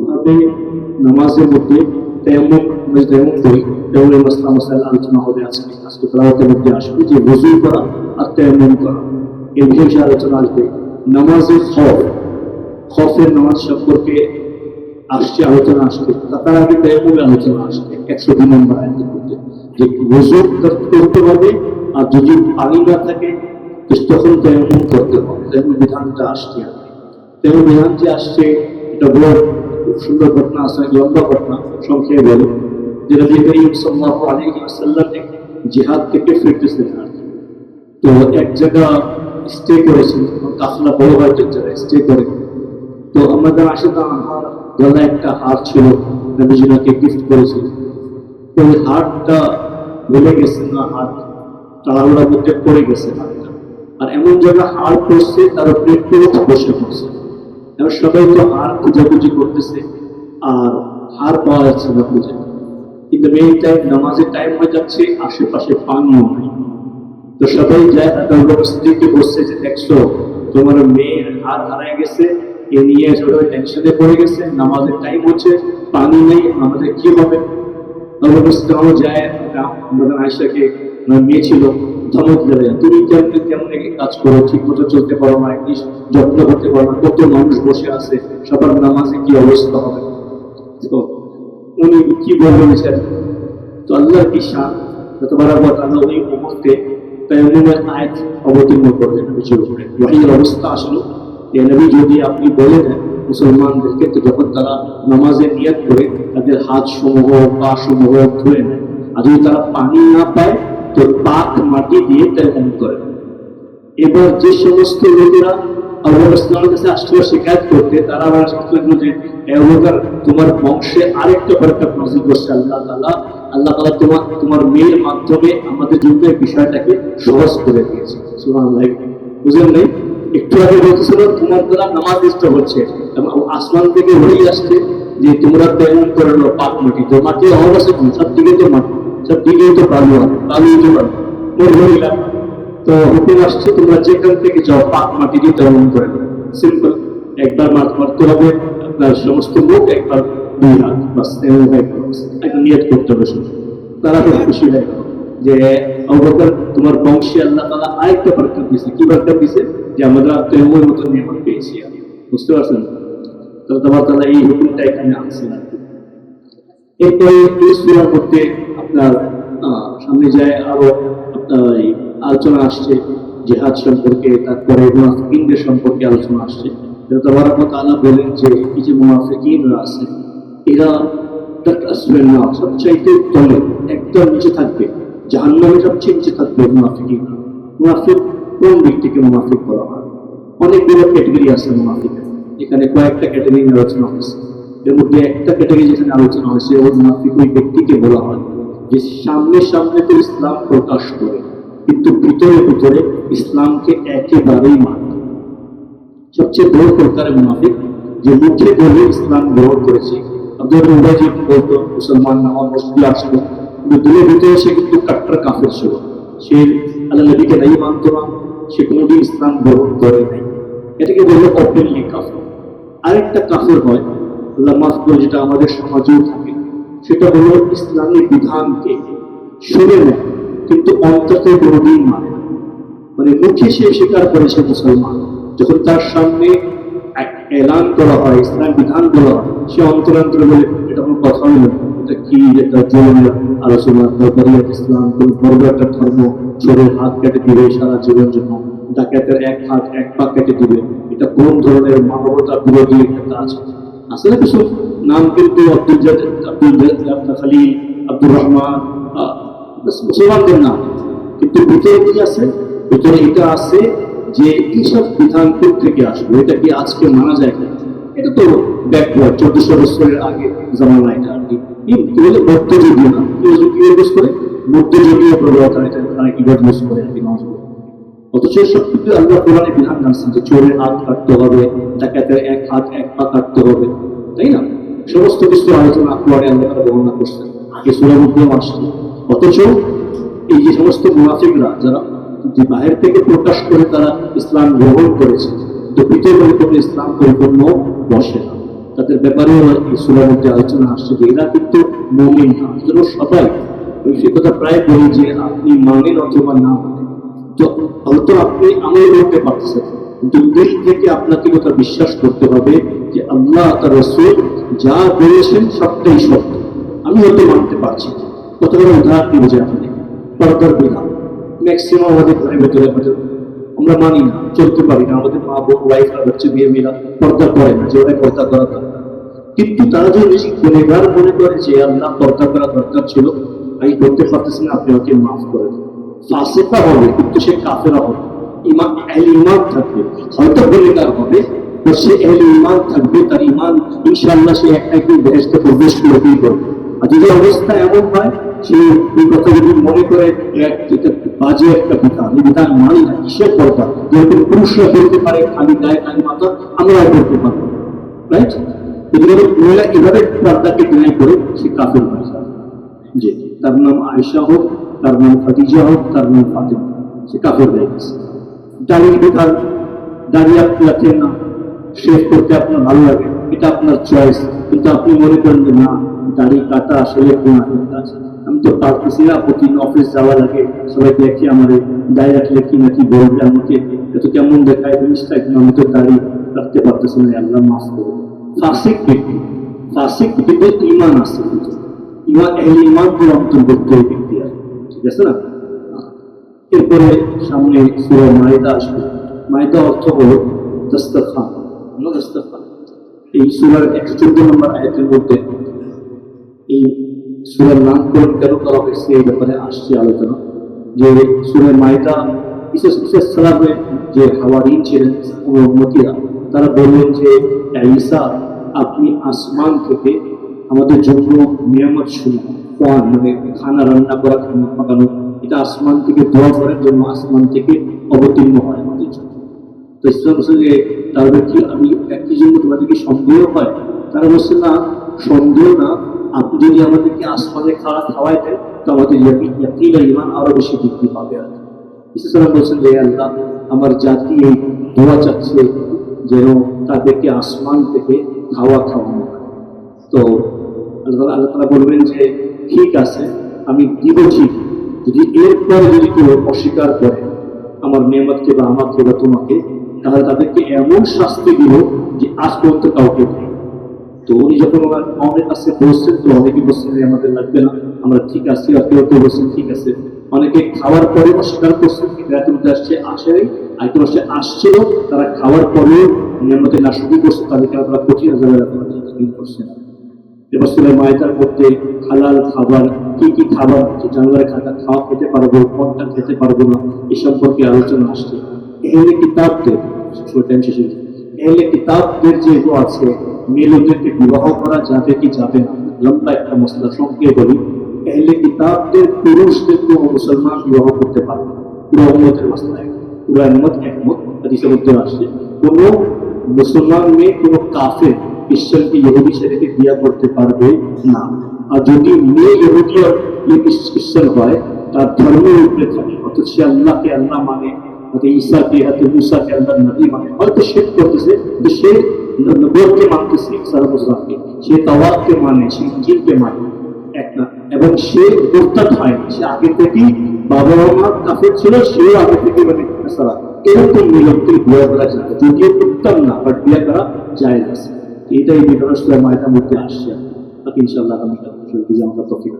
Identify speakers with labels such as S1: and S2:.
S1: কীভাবে নামাজের মধ্যে আলোচনা হবে আজকে। আজকে তেলাওয়াতের আসবে যে আলোচনা আসবে। নামাজের নামাজ সম্পর্কে আসছে, আলোচনা আসছে তার আগে তেমন আলোচনা আসছে একশো দুই নম্বর আয়াতের যে ওযু করতে হবে আর যদি পানি না থাকে তখন তেমন করতে হবে। তেমন বিধানটা আসছে। তেমন বিধান যে আসছে, এটা সুন্দর ঘটনা আছে লম্বা ঘটনা, সংক্ষেপে বলে। যে নবী করিম সাল্লাল্লাহু আলাইহি ওয়াসাল্লাম জিহাদ থেকে ফিরতেছেন আর তো এক জায়গা স্টে করেছেন কাফলা বড় হয় এক জায়গায় স্টে করে। তো আমাদের আশেদা আমার গলায় একটা হার ছিল নবীজিনাকে গিফট করেছিল তো ওই হারটা ভুলে গেছে না, হার তাড়াহুড়ার মধ্যে পড়ে গেছে হারটা। আর এমন জায়গায় হার পড়ছে, তার উপরে ক্রোধ বসে পড়ছে। সবাই তো হার খুঁজাখুঁজি করতেছে, আর হার পাওয়া যাচ্ছে না খুঁজে। কিন্তু মেইন টাইম নামাজের টাইম হয়ে যাচ্ছে, আশেপাশে পানিও নেই। তো সবাই যায় তাদের স্ত্রীকে বসছে যে, দেখছ, তোমার মেয়ের হার হারায় গেছে, এ নিয়ে সবাই টেনশনে পড়ে গেছে, নামাজের টাইম হচ্ছে, পানি নেই, আমাদের কি হবে? তখন যায় আমাদের আয়সাকে মেয়ে ছিল ধমক দেবে। তুমি কেমন কেমন কাজ করো? ঠিক মতো চলতে পারো না কি যত্ন করতে পারো না। কত মানুষ বসে আছে, সবার নামাজে কি অবস্থা হবে? তো উনি কি বলবেন স্যার? তো আল্লাহর কি শান? তবরাক তাআলা ওই মুহূর্তে তায়াম্মুমের আয়াত অবতীর্ণ করলেন নবীজির উপরে ওয়াহির অবস্থা আসলো যে নবী যদি আপনি বলে দেন, মুসলমানদেরকে তো যখন তারা নামাজে নিয়ত করে, তাদের হাত সমূহ পা সমূহ ধুয়ে নেয়। আর যদি তারা পানি না পায় তো পাক মাটি দিয়ে তেমন করে। এবার যে সমস্ত লোকেরা ইসলামের কাছে আসছিল শিকায়ত করতে, তারা যে, "এ তোমার বংশে আরেকটা করছে আল্লাহ তাআলা। আল্লাহ তাআলা তোমার তোমার মেয়ের মাধ্যমে আমাদের বিষয়টাকে সহজ করে দিয়েছে। বুঝলেন নাই একটু আগে বলতেছিল তোমার দ্বারা নামাজ ডিস্টার্ব হচ্ছে। আসমান থেকে হয়েই আসছে যে, তোমরা তেমন করে পাক মাটি। তো মাটি কোন? সব দিকে তো মাটি। সব দিকেই তো বালু আছে বালুই তো বালু মোর হইলাম তো হুকুম আসছে, তোমরা যেখান থেকে যাও, পাক মাটি দিয়ে তেমন করে সিম্পল একবার মাছ মারতে হবে, আপনার সমস্ত মুখ একবার দুই হাত নিয়ত করতে হবে তারা খুশি হয়ে যে অবকর তোমার বংশে আল্লাহ তালা আরেকটা বরকত দিয়েছে। কি বরকত দিয়েছে? যে আমরা তেমন মতো নিয়মত পেয়েছি বুঝতে পারছেন? তো তোমার তালা এই হুকুমটা এখানে আনছেন আর এরপরে মধ্যে আপনার সামনে যায় আরও আপনার আলোচনা আসছে, জেহাদ সম্পর্কে, তারপরে মুনাফিকিনদের সম্পর্কে আলোচনা আসছে। তাবারাক তাআলা বলেন যে, এই যে মুনাফিকিনরা আছে, এরা আসবেন না। সবচাইতে তলে একদম নিচে থাকবে, জাহান্নামে সবচেয়ে নিচে থাকবে মুনাফিকিন মুনাফিক কোন ব্যক্তিকে মুনাফিক বলা হয়? অনেকগুলো ক্যাটাগরি আছে মুনাফিকের এখানে কয়েকটা ক্যাটাগরি আলোচনা হয়েছে। এর মধ্যে একটা ক্যাটাগরি যেখানে আলোচনা হয়েছে ওর মুনাফিক ওই ব্যক্তিকে বলা হয়। যে সামনে সামনে তো ইসলাম প্রকাশ করে, কিন্তু ভিতরে ভিতরে ইসলামকে একেবারেই মানে সবচেয়ে বড় প্রকারের মুনাফিক যে মুখে বলে ইসলাম গ্রহণ করেছে, আব্দুল মুবাজি বলতো, মুসলমান নামা মসজিদে আসলো কিন্তু ভিতরে সে কিন্তু কাট্টার কাফের ছিল। সে আল্লাহ নবীকে নাই মানত না, সে কোনোদিন ইসলাম গ্রহণ করে নাই। এটাকে বলল ওপেনলি কাফের। আরেকটা কাফের হয়, আল্লাহ যেটা আমাদের সমাজেও থাকে। সেটা হলো ইসলামী বিধানকে শুনে নেয়। কিন্তু অন্ততে কোনোদিন মানে না। মানে মুখে সে স্বীকার করেছে মুসলমান। যখন তার সামনে এলান করা হয়, ইসলাম বিধান বলা হয়, সে অন্তরান্তরে বলে, এটা কোনো কথা হলো। এটা কি এটা জলনের আলোচনা? দরকারি ইসলাম, কোন বড় একটা ধর্ম, চোরের হাত কেটে দিবে সারা জীবন জন্য। ডাকাতের এক হাত এক পা কেটে দিবে। এটা কোন ধরনের মানবতা বিরোধী একটা কাজ আসলে কিছু নাম কিন্তু আব্দুল আব্দুল আব্দুর রহমান মুসলমানদের নাম। কিন্তু ভিতরে কি আছে? ভিতরে এটা আছে যে এইসব বিধান থেকে আসবে, এটা কি আজকে মানা যায় না এটা তো ব্যাকওয়ার্ড চোদ্দশো বছরের আগে জামানা এটা আর কি। মধ্যযুগীয় না ইউজ করে? মধ্যযুগীয় তারা ইউজ করে আর কি অথচ সব কোরআনে বিধান জানছেন যে চোরের হাত কাটতে হবে, ডাকাতের এক হাত এক পা কাটতে হবে, তাই না? সমস্ত কিছু আলোচনা কোরআনে আল্লাহ বর্ণনা করছেন এই মধ্যেও আসছে। অথচ এই যে সমস্ত মুনাফিকরা, যারা যে বাহির থেকে প্রকাশ করে তারা ইসলাম গ্রহণ করেছে তো ভিতরে পরিপূর্ণ ইসলাম পরিপূর্ণ বসে না। তাদের ব্যাপারেও এই সুরার মধ্যে আলোচনা আসছে যে এরা কিন্তু মমিন না। সবাই সে কথা প্রায় বলি যে আপনি মানেন অথবা না হয়তো আপনি আমল করতে পারছেন কিন্তু দিল থেকে আপনাকে কথা বিশ্বাস করতে হবে যে আল্লাহ তার রসুল যা বলেছেন সবটাই সত্য। আমি হয়তো মানতে পারছি। কতগুলো উদাহরণ দিব যে আপনি পর্দার বিধান। ম্যাক্সিমাম আমাদের ঘরের ভেতরে আমাদের আমরা মানি না, চলতে পারি না। আমাদের মা বোন ওয়াইফ আর হচ্ছে বিয়ে মেয়েরা পর্দা করে না, যে ওরা পর্দা করা দরকার। কিন্তু তারা যদি বেশি গুণেগার মনে করে যে আল্লাহ পর্দা করা দরকার ছিল, আমি করতে পারতেছি না, আপনি ওকে মাফ করে দিন। ফাসেকা হবে, কিন্তু সে কাফেরা হবে। ইমান ইমান থাকবে। হয়তো গুণেগার হবে সে এহলে ইমান থাকবে, তার ইমান ইনশাআল্লাহ সে একটা একদিন বেহেস্তে প্রবেশ করবেই করবে আর যদি অবস্থা এমন হয়, সে এই কথা যদি মনে করে বাজে একটা এই বিধান মানি না, কিসের পর্দা যেরকম পুরুষরা করতে পারে, খালি গায়ে খালি মাথা, আমরাও করতে পারব। রাইট এগুলো মহিলা এভাবে পর্দাকে ডিনাই করে সে কাফের হয়ে যায় জি, তার নাম আয়েশা হোক, তার নাম খাদিজা হোক, তার নাম ফাতেমা। সে কাফের হয়ে গেছে। দাড়ির বিধান দাড়ি আপনি রাখেন না। শেভ করতে আপনার ভালো লাগে। এটা আপনার চয়েস কিন্তু আপনি মনে করেন যে, না, দাড়ি, কাটা আসলে আমি তো পারতেছি না, প্রতিদিন অফিস যাওয়া লাগে। সবাই দেখি আমার দাড়ি রাখলে কি নাকি বলবে আমাকে। এত কেমন দেখায় জিনিসটা কিন্তু আমি তো দাড়ি রাখতে পারতেছি না, আল্লাহ মাফ করবে ফাসিক ব্যক্তি, ফাসিক ব্যক্তিদের ইমান আছে কিন্তু। ইমান এহলে ইমানদের অন্তর্ভুক্ত এই ব্যক্তি আছে। ঠিক আছে না? এরপরে সামনে সুরা মায়দা আসবে। মায়দা অর্থ হলো দস্তরখান দস্তরখান এই সুরার নম্বর আয়াতের মধ্যে এই সুরার কেন করা হয়েছে এই ব্যাপারে আসছে আলোচনা। যে সুরের বিশেষ বিশেষ সালামের যে হাওয়ারিন ছিলেন মতিরা, তারা বললেন যে ঈসা, আপনি আসমান থেকে আমাদের জন্য নিয়ামত শুনুন। মানে খানা রান্না করা, খানা পাকানো, এটা আসমান থেকে দোয়া করার জন্য আসমান থেকে অবতীর্ণ হয়। তো ইসলাম যে তাহলে কি আমি একই জন্য তোমাদেরকে সন্দেহ হয়। তারা বলছে, না, সন্দেহ না। আপনি যদি আমাদেরকে আসমানে খাওয়া খাওয়াই দেন তো আমাদের ইয়াকিন ইমান আরও বেশি বৃদ্ধি পাবে আর ইসলাম বলছেন যে আল্লাহ, আমার জাতি এই দোয়া চাচ্ছে যেন তাদেরকে আসমান থেকে খাওয়া খাওয়ানো তো আল্লাহ আল্লাহ বলবেন যে, ঠিক আছে, আমি দিব ঠিক। যদি এরপরে যদি কেউ অস্বীকার করে, আমার মেহমতকে বা আমাকে বা তোমাকে তাহলে তাদেরকে এমন শাস্তি দিব যে আজ পর্যন্ত কাউকে তো উনি যখন ওনার মামলের কাছে বসছেন তো অনেকে বলছেন যে আমাদের লাগবে না, আমরা ঠিক আছি আর কেউ কেউ বলছেন, ঠিক আছে। অনেকে খাওয়ার পরে অস্বীকার করছেন এত আসছে আসেনি আরেকটু মাসে আসছিল, তারা খাওয়ার পরেও নিয়মতে শুরু করছে তাদেরকে আপনারা কঠিন হাজারের করছে না এবার সুরে মায়দার মধ্যে হালাল খাবার, কি কি খাবার জানুয়ারি খাতা খাওয়া খেতে পারব কোনটা খেতে পারব না, এ সম্পর্কে আলোচনা আসছে। এহলে কিতাবদের টাইম শেষে এহলে কিতাবদের যে আছে মেয়েদেরকে বিবাহ করা যাবে কি যাবে না? লম্বা একটা মশলা সংক্ষেপে বলি এহলে কিতাবদের পুরুষদেরকে মুসলমান বিবাহ করতে পারবে পুরো উন্মতের মশলায় পুরো একমত একমত, হাদিসের মধ্যে আসছে, কোনো মুসলমান মেয়ে, কোনো কাফের, খ্রিস্টানকে, ইহুদি ছেলেকে বিয়া করতে পারবে না। আর যদি মেয়ে ইহুদি খ্রিস্টান হয়, তার ধর্মের উপরে থাকে অথচ সে আল্লাহকে আল্লাহ মানে হয়তো ঈসাকে হাতে মুসাকে আল্লাহ নবী মানে হয়তো সে করতেছে সে নবরকে মানতেছে সারা মুসলামকে সে তাওয়াককে মানে সে ইঞ্জিলকে মানে। এক না। এবং সে মোরতাদ হয়নি সে আগে থেকেই বাবা মা কাফের ছিল সেও আগে থেকে মানে সারা এরকম নিয়মকে বিয়ে করা যায় যদিও উত্তম না বাট বিয়ে করা যায় আছে। এটাই বিধান মায়ের মধ্যে আসছে। ইনশাল্লাহ আমি বুঝে আমরা তফিক